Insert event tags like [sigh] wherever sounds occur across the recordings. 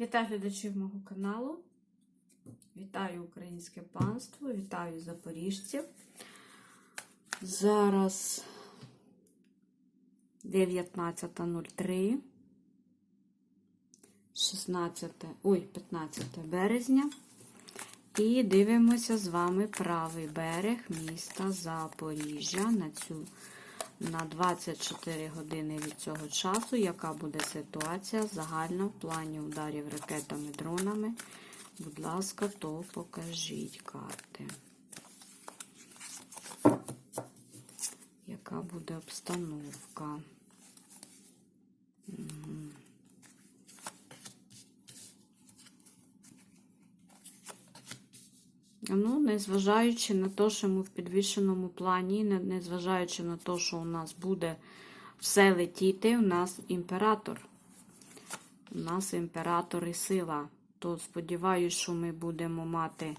Вітаю глядачів мого каналу. Вітаю українське панство, вітаю запоріжців. Зараз 19.03, 16, ой, 15 березня. І дивимося з вами правий берег міста Запоріжжя на цю на 24 години від цього часу, яка буде ситуація загально в плані ударів ракетами, дронами. Будь ласка, то покажіть карти. Яка буде обстановка? Угу. Ну, незважаючи на те, що ми в підвішеному плані, незважаючи на те, що у нас буде все летіти, у нас імператор. У нас імператор і сила. То сподіваюся, що ми будемо мати,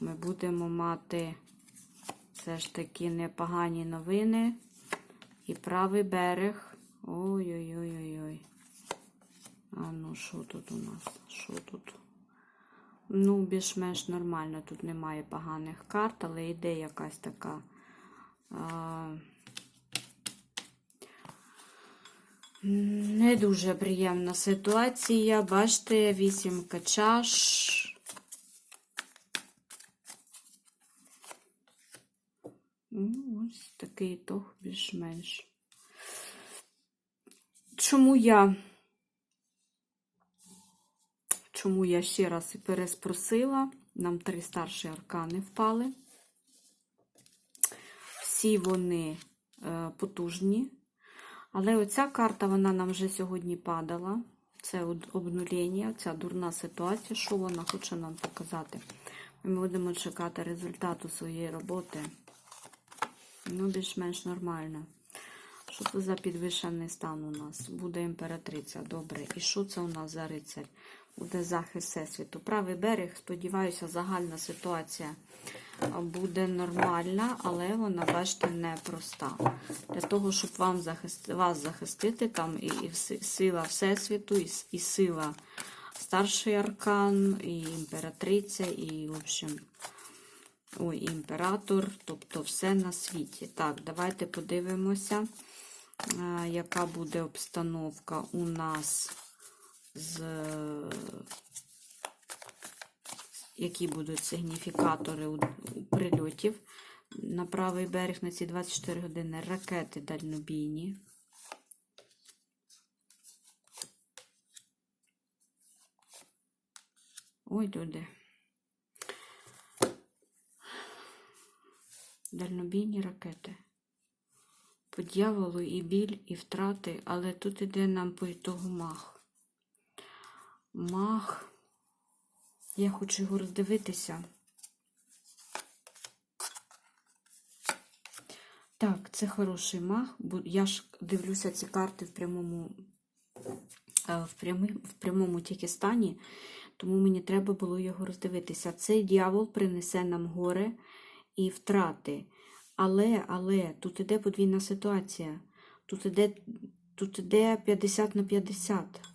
ми будемо мати все ж таки непогані новини. І правий берег. Ой-ой-ой-ой-ой. А ну, що тут у нас? Що тут? Ну, більш-менш нормально. Тут немає поганих карт, але йде якась така. А... Не дуже приємна ситуація. Бачите, вісімка чаш. Ну, ось такий ітог більш-менш. Чому я? Чому я ще раз і переспросила? Нам три старші аркани впали. Всі вони е, потужні. Але оця карта, вона нам вже сьогодні падала. Це обнулення, ця дурна ситуація. Що вона хоче нам показати? Ми будемо чекати результату своєї роботи. Ну, більш-менш нормально. Що це за підвищений стан у нас? Буде імператриця. Добре. І що це у нас за рицарь? Буде захист Всесвіту. Правий берег, сподіваюся, загальна ситуація буде нормальна, але вона, бачите, непроста. Для того, щоб вам захист... вас захистити, там і, і сила Всесвіту, і, і сила старший аркан, і імператриця, і, в общем, ой, імператор, тобто все на світі. Так, давайте подивимося, яка буде обстановка у нас з які будуть сигніфікатори у, прильотів на правий берег на ці 24 години ракети дальнобійні. Ой, люди. Дальнобійні ракети. По дьяволу і біль, і втрати, але тут іде нам по ітогу мах. Мах. Я хочу його роздивитися. Так, це хороший мах, бо я ж дивлюся ці карти в прямому, е, в прямі, в прямому тільки стані, тому мені треба було його роздивитися. Цей дьявол принесе нам горе і втрати. Але, але, тут іде подвійна ситуація. Тут іде, тут іде 50 на 50.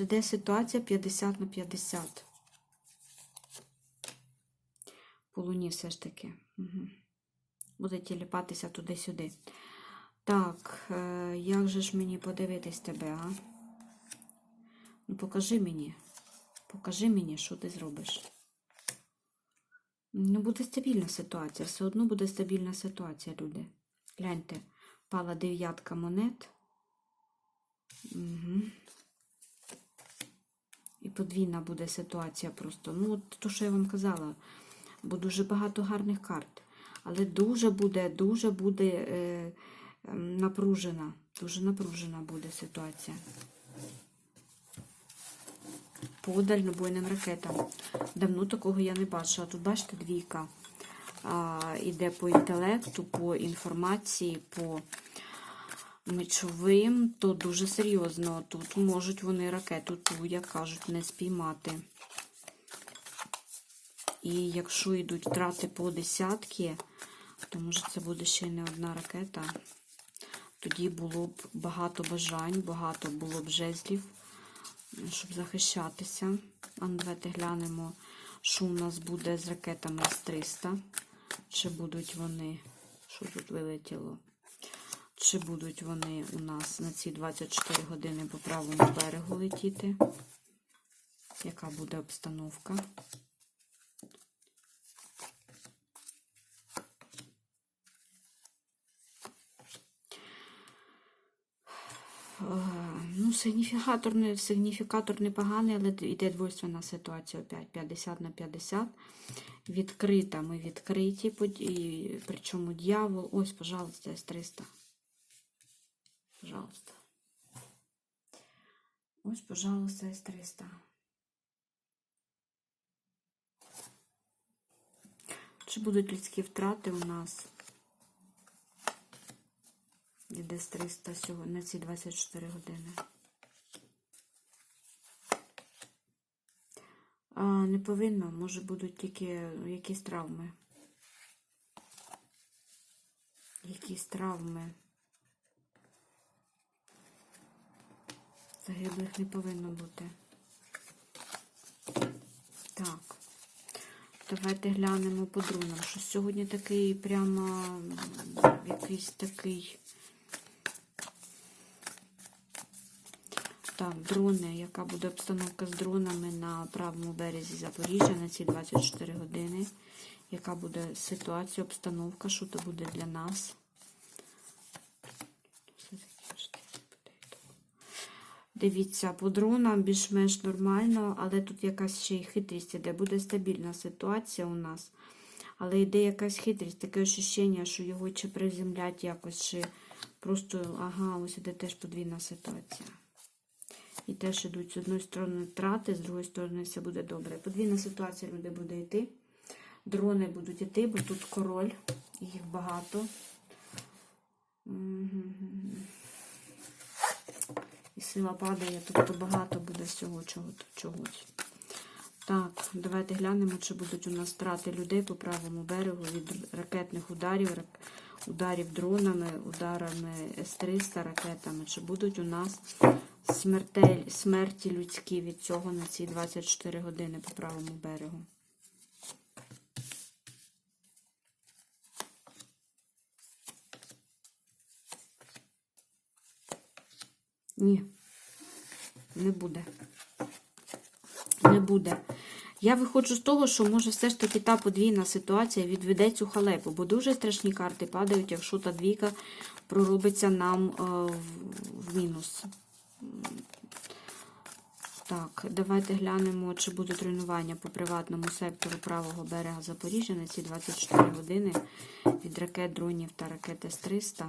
Іде ситуація 50 на 50. По луні все ж таки. Угу. Буде тіліпатися туди-сюди. Так, е, як же ж мені подивитись тебе, а? Ну, покажи мені. Покажи мені, що ти зробиш. Ну, буде стабільна ситуація. Все одно буде стабільна ситуація, люди. Гляньте, пала дев'ятка монет. Угу. І подвійна буде ситуація просто. Ну, то, що я вам казала, бо дуже багато гарних карт. Але дуже буде, дуже буде е, е, напружена. Дуже напружена буде ситуація. По дальнобойним ракетам. Давно такого я не бачила. Тут, бачите, двійка. А, іде по інтелекту, по інформації, по мечовим, то дуже серйозно. Тут можуть вони ракету, ту, як кажуть, не спіймати. І якщо йдуть втрати по десятки, то може це буде ще не одна ракета. Тоді було б багато бажань, багато було б жезлів. щоб захищатися. А давайте глянемо, що у нас буде з ракетами С-300. Чи будуть вони, що тут вилетіло? Чи будуть вони у нас на ці 24 години по правому берегу летіти? Яка буде обстановка? Е, Ну, сигніфікатор не, сигніфікатор непоганий, але йде двойственна ситуація опять 50 на 50. Відкрита, ми відкриті, причому дьявол. Ось, пожалуйста, С-300. Пожалуйста. Ось, пожалуйста, С-300. Чи будуть людські втрати у нас? Іде з 300 сьогодні на ці 24 години. А, не повинно, може будуть тільки якісь травми. Якісь травми. Загиблих не повинно бути. Так. Давайте глянемо по дронам. Що сьогодні такий прямо якийсь такий. Так, дрони, яка буде обстановка з дронами на правому березі Запоріжжя на ці 24 години. Яка буде ситуація, обстановка, що то буде для нас? Дивіться, по дронам більш-менш нормально, але тут якась ще й хитрість іде. Буде стабільна ситуація у нас. Але йде якась хитрість, таке ощущення, що його чи приземлять якось, чи просто, ага, ось іде теж подвійна ситуація. І теж ідуть з одної сторони трати, з другої сторони все буде добре. Подвійна ситуація люди буде йти. Дрони будуть йти, бо тут король, їх багато. І сила падає, тобто багато буде всього чого, чогось. Так, давайте глянемо, чи будуть у нас втрати людей по правому берегу від ракетних ударів, ударів дронами, ударами С-300 ракетами. Чи будуть у нас смертель, смерті людські від цього на ці 24 години по правому берегу? Ні, не буде. Не буде. Я виходжу з того, що може все ж таки та подвійна ситуація відведе цю халепу, бо дуже страшні карти падають, якщо та двійка проробиться нам е, в, в мінус. Так, давайте глянемо, чи будуть руйнування по приватному сектору правого берега Запоріжжя на ці 24 години від ракет, дронів та ракет С-300.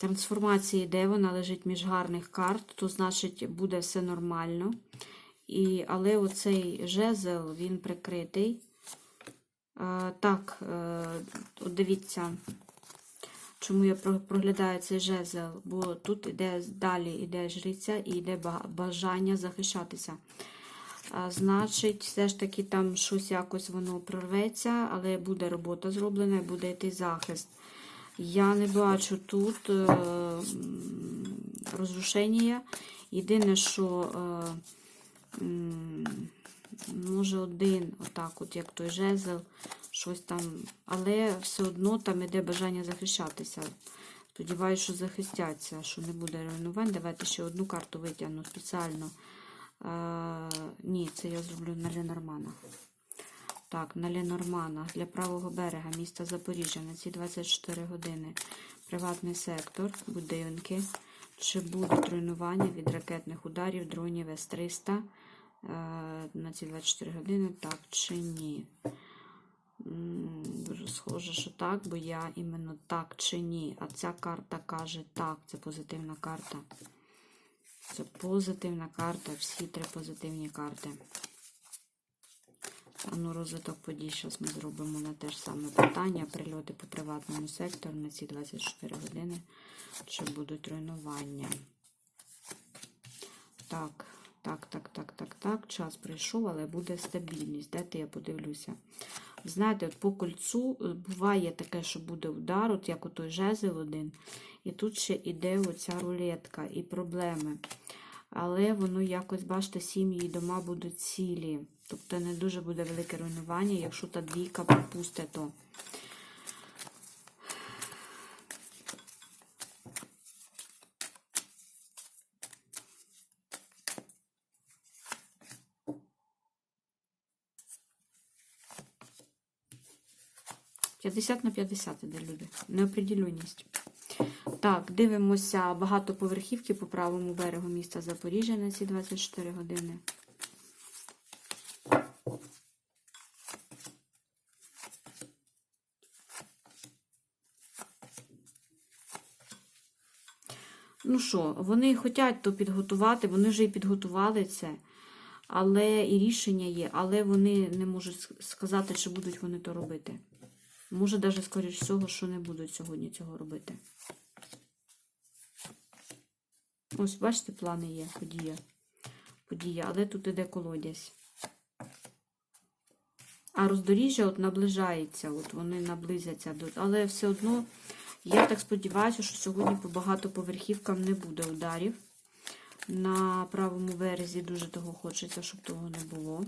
Трансформація йде, вона лежить між гарних карт, то значить буде все нормально. І, Але оцей жезл, він прикритий. Е, так, е, от дивіться, чому я проглядаю цей жезл, бо тут іде далі іде жриця і йде бажання захищатися. А, значить, все ж таки там щось якось воно прорветься, але буде робота зроблена і буде йти захист. Я не бачу тут е, розрушення. Єдине, що е, може один, отак, от як той жезл, щось там, але все одно там іде бажання захищатися. Сподіваюся, що захистяться, що не буде руйнувань. Давайте ще одну карту витягну спеціально. Е, ні, це я зроблю на Ленорманах. Так, на Ленорманах для правого берега міста Запоріжжя на ці 24 години. Приватний сектор, будинки. Чи будуть руйнування від ракетних ударів, дронів С-300 е, на ці 24 години, так чи ні? Дуже схоже, що так, бо я іменно так чи ні. А ця карта каже так, це позитивна карта. Це позитивна карта, всі три позитивні карти. Ну, розвиток подій зараз ми зробимо на те ж саме питання. Прильоти по приватному сектору на ці 24 години. Чи будуть руйнування? Так, так, так, так, так, так. Час прийшов, але буде стабільність. Дайте я подивлюся. Знаєте, от по кольцу е, буває таке, що буде удар, от як отой жезл один. І тут ще іде оця рулетка і проблеми. Але воно якось, бачите, сім'ї і дома будуть цілі. Тобто не дуже буде велике руйнування, якщо та двійка пропусте, то. П'ятдесят на 50 іде люди. Неопределеність. Так, дивимося багатоповерхівки по правому берегу міста Запоріжжя на ці 24 години. Ну що, вони хочуть то підготувати, вони вже і підготували це, але і рішення є, але вони не можуть сказати, чи будуть вони то робити. Може, навіть, скоріш всього, що не будуть сьогодні цього робити. Ось, бачите, плани є, подія. Подія, але тут іде колодязь. А роздоріжжя от наближається, от вони наблизяться до. Але все одно, я так сподіваюся, що сьогодні по багатоповерхівкам не буде ударів. На правому березі дуже того хочеться, щоб того не було.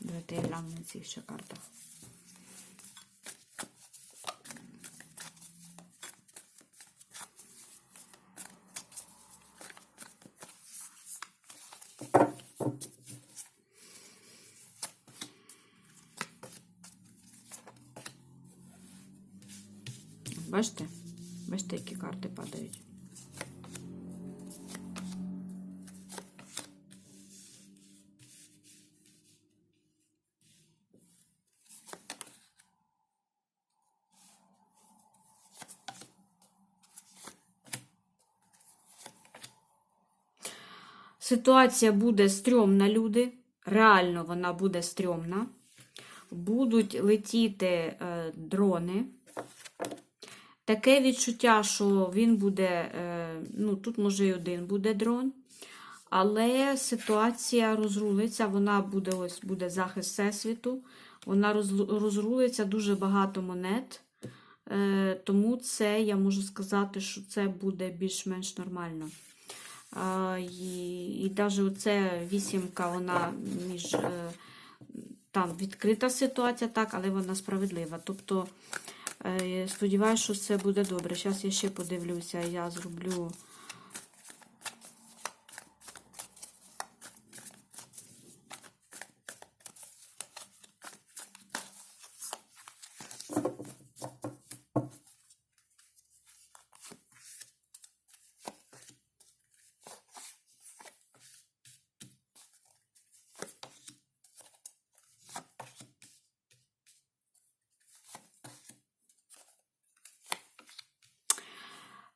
Давайте я гляну на цих ще картах. Бачите? Бачите, які карти падають. Ситуація буде стрьомна, люди. Реально вона буде стрьомна. Будуть летіти е, дрони. Таке відчуття, що він буде, е, ну тут може і один буде дрон, але ситуація розрулиться, вона буде ось буде захист всесвіту, вона розрулиться дуже багато монет. Е, Тому це я можу сказати, що це буде більш-менш нормально. І, і навіть оце вісімка, вона між е, там відкрита ситуація, так, але вона справедлива. Тобто, е, сподіваюся, що це буде добре. Зараз я ще подивлюся, я зроблю.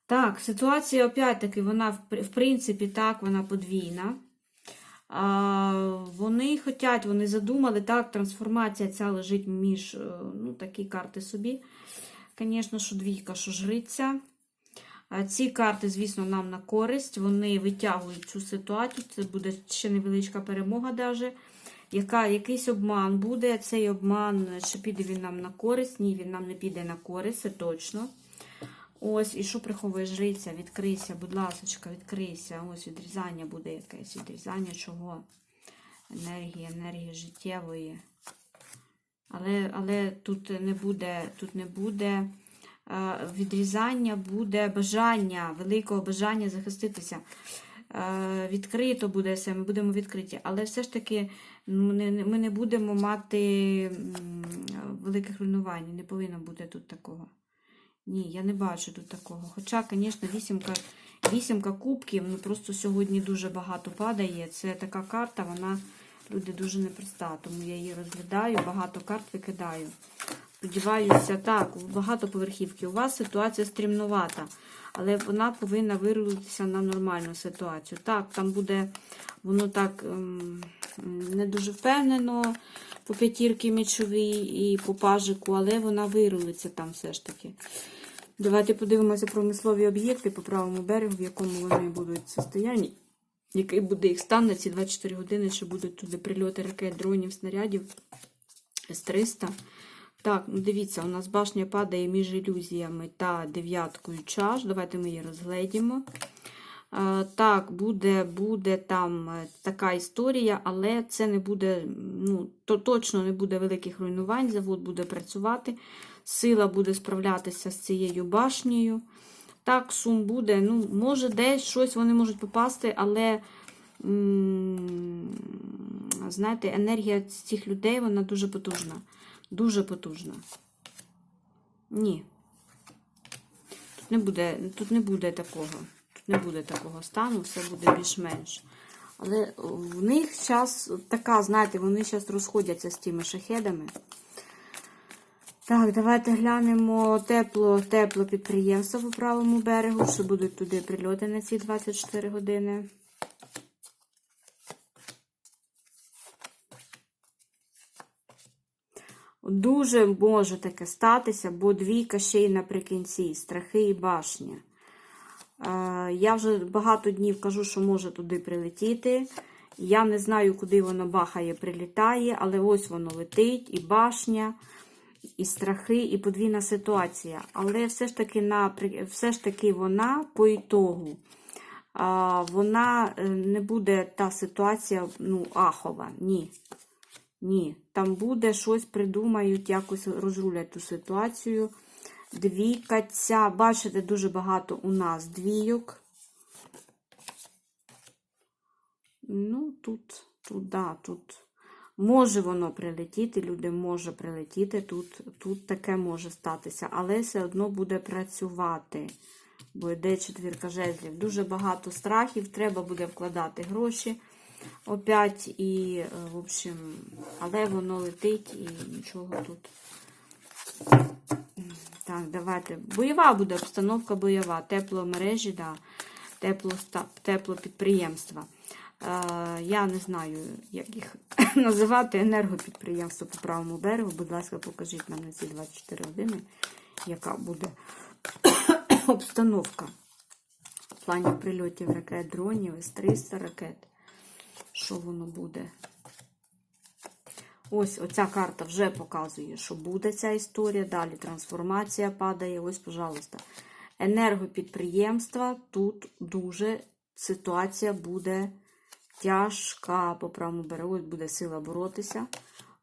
Так, ситуація опять-таки, вона в принципі так, вона подвійна. А, вони хочуть, вони задумали, так, трансформація ця лежить між е, ну, такі карти собі. Звісно, що двійка, що жриця. А Ці карти, звісно, нам на користь. Вони витягують цю ситуацію. Це буде ще невеличка перемога, даже. Яка, якийсь обман буде. Цей обман, чи піде він нам на користь? Ні, він нам не піде на користь, це точно. Ось, і що приховує жриця? Відкрийся, будь ласка, відкрийся. Ось відрізання буде якесь. Відрізання чого? Енергії, енергії життєвої. Але, але тут не буде, тут не буде е, відрізання, буде бажання, великого бажання захиститися. Е, Відкрито буде все, ми будемо відкриті. Але все ж таки ну, ми не будемо мати великих руйнувань. Не повинно бути тут такого. Ні, я не бачу тут такого. Хоча, звісно, вісімка, вісімка кубків, ну просто сьогодні дуже багато падає. Це така карта, вона люди дуже непроста, тому я її розглядаю, багато карт викидаю. Сподіваюся, так, багато поверхівки. У вас ситуація стрімнувата, але вона повинна вирулитися на нормальну ситуацію. Так, там буде воно так ем, не дуже впевнено по п'ятірки мечовій і по пажику, але вона вирулиться там все ж таки. Давайте подивимося промислові об'єкти по правому берегу, в якому вони будуть состоянні. який буде їх стан на ці 24 години, що будуть туди прильоти ракет, дронів, снарядів С-300. Так, ну дивіться, у нас башня падає між ілюзіями та дев'яткою чаш. Давайте ми її розгледімо. Е, Так, буде буде там е, така історія, але це не буде, ну, то точно не буде великих руйнувань. Завод буде працювати, сила буде справлятися з цією башнею. Так, сум буде. Ну, може, десь щось вони можуть попасти, але, знаєте, енергія цих людей вона дуже потужна. Дуже потужна. Ні. Тут не буде, тут не буде такого. Тут не буде такого стану, все буде більш-менш. Але в них зараз така, знаєте, вони зараз розходяться з тими шахедами. Так, давайте глянемо тепло, тепло підприємство по правому берегу, що будуть туди прильоти на ці 24 години. Дуже може таке статися, бо двійка ще й наприкінці, страхи і башня. Е, Я вже багато днів кажу, що може туди прилетіти. Я не знаю, куди воно бахає, прилітає, але ось воно летить, і башня, і страхи, і подвійна ситуація. Але все ж таки, на, все ж таки вона по ітогу, вона е, не буде та ситуація ну, ахова. Ні. Ні. Там буде щось придумають, якось розрулять ту ситуацію. Двійка ця, бачите, дуже багато у нас двійок. Ну, тут, тут, да, тут може воно прилетіти, люди може прилетіти, тут, тут таке може статися, але все одно буде працювати. Бо йде четвірка жезлів. Дуже багато страхів, треба буде вкладати гроші опять, і, е, в общем, але воно летить і нічого тут. Так, давайте. Бойова буде обстановка бойова, тепломережі, да, тепло, тепло підприємства. Е, я не знаю, як їх [laughs] називати енергопідприємство по правому берегу. Будь ласка, покажіть нам на ці 24 години, яка буде [coughs] обстановка в плані прильотів ракет, дронів, С-300 ракет. Що воно буде? Ось оця карта вже показує, що буде ця історія. Далі трансформація падає. Ось, пожалуйста. Енергопідприємства. Тут дуже ситуація буде тяжка по правому берегу. Буде сила боротися.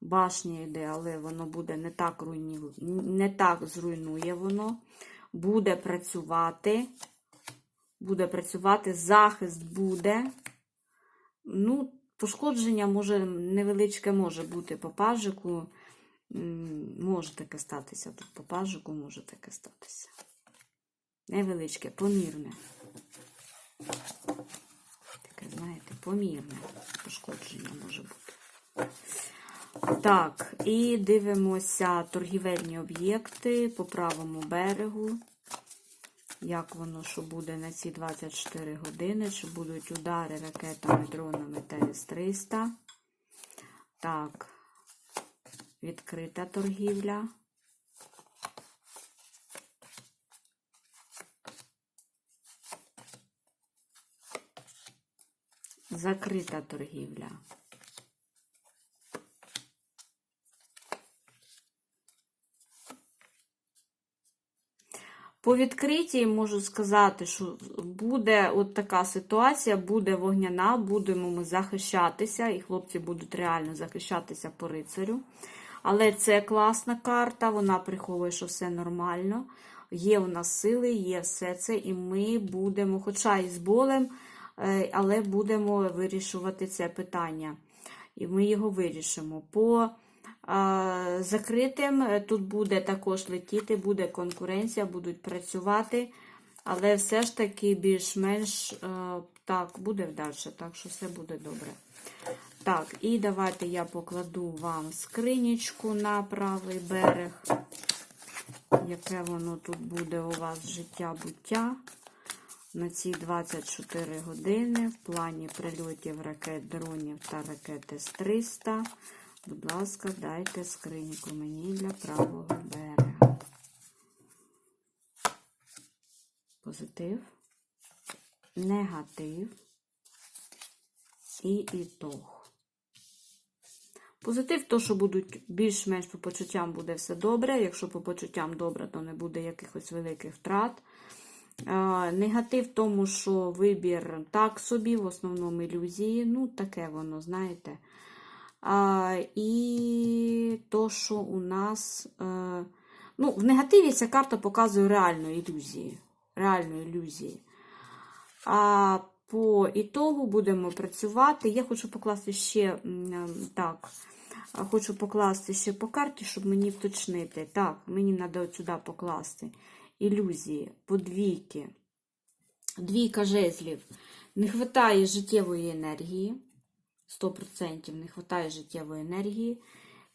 Башня йде, але воно буде не так руйнує, не так зруйнує воно. Буде працювати. Буде працювати, захист буде. Ну, Пошкодження може невеличке може бути по пажику. Може таке статися. Тут по пажику може таке статися. Невеличке, помірне. Таке, знаєте, помірне пошкодження може бути. Так, і дивимося торгівельні об'єкти по правому берегу. Як воно що буде на ці 24 години, чи будуть удари ракетами, дронами та С-300. Так, відкрита торгівля. Закрита торгівля. По відкритій можу сказати, що буде от така ситуація, буде вогняна, будемо ми захищатися, і хлопці будуть реально захищатися по рицарю. Але це класна карта, вона приховує, що все нормально. Є у нас сили, є все це, і ми будемо, хоча і з болем, е, але будемо вирішувати це питання. І ми його вирішимо. По закритим. Е, тут буде також летіти, буде конкуренція, будуть працювати, але все ж таки більш-менш е, так, буде далі, так що все буде добре. Так, і давайте я покладу вам скринічку на правий берег. Яке воно тут буде у вас життя-буття на ці 24 години в плані прильотів ракет, дронів та ракети з 300. Будь ласка, дайте скриньку мені для правого берега. Позитив, негатив і ітог. Позитив то, що будуть більш-менш по почуттям буде все добре. Якщо по почуттям добре, то не буде якихось великих втрат. Негатив в тому, що вибір так собі, в основному ілюзії. Ну, таке воно, знаєте. І то, що у нас. Е, ну, в негативі ця карта показує реальну ілюзію. Реальну ілюзію. А по ітогу будемо працювати. Я хочу покласти ще ем, так. Хочу покласти ще по карті, щоб мені вточнити. Так, мені треба от сюди покласти ілюзії, подвійки, двійка жезлів. Не вистачає життєвої енергії. 100% не вистачає життєвої енергії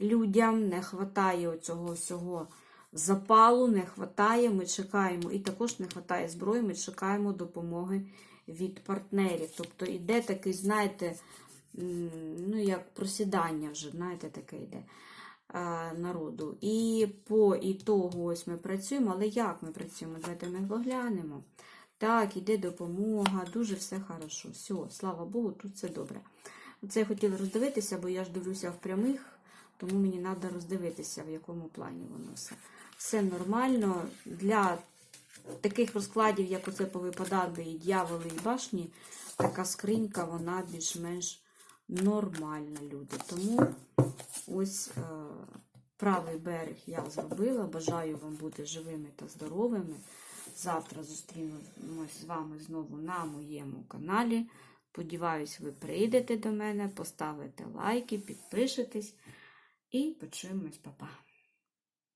людям, не вистачає оцього всього запалу, не вистачає, ми чекаємо, і також не вистачає зброї, ми чекаємо допомоги від партнерів. Тобто іде такий, знаєте, ну як просідання вже, знаєте, таке йде е, народу. І по ітогу ось ми працюємо, але як ми працюємо? Давайте ми поглянемо. Так, іде допомога, дуже все хорошо. Все, слава Богу, тут все добре. Це я хотіла роздивитися, бо я ж дивлюся в прямих, тому мені треба роздивитися, в якому плані воно все. Все нормально. Для таких розкладів, як оце повипадали і дьяволи, і башні, така скринька, вона більш-менш нормальна, люди. Тому ось е, правий берег я зробила. Бажаю вам бути живими та здоровими. Завтра зустрінемось з вами знову на моєму каналі. Сподіваюсь, ви прийдете до мене, поставите лайки, підпишетесь і почуємось, Па-па.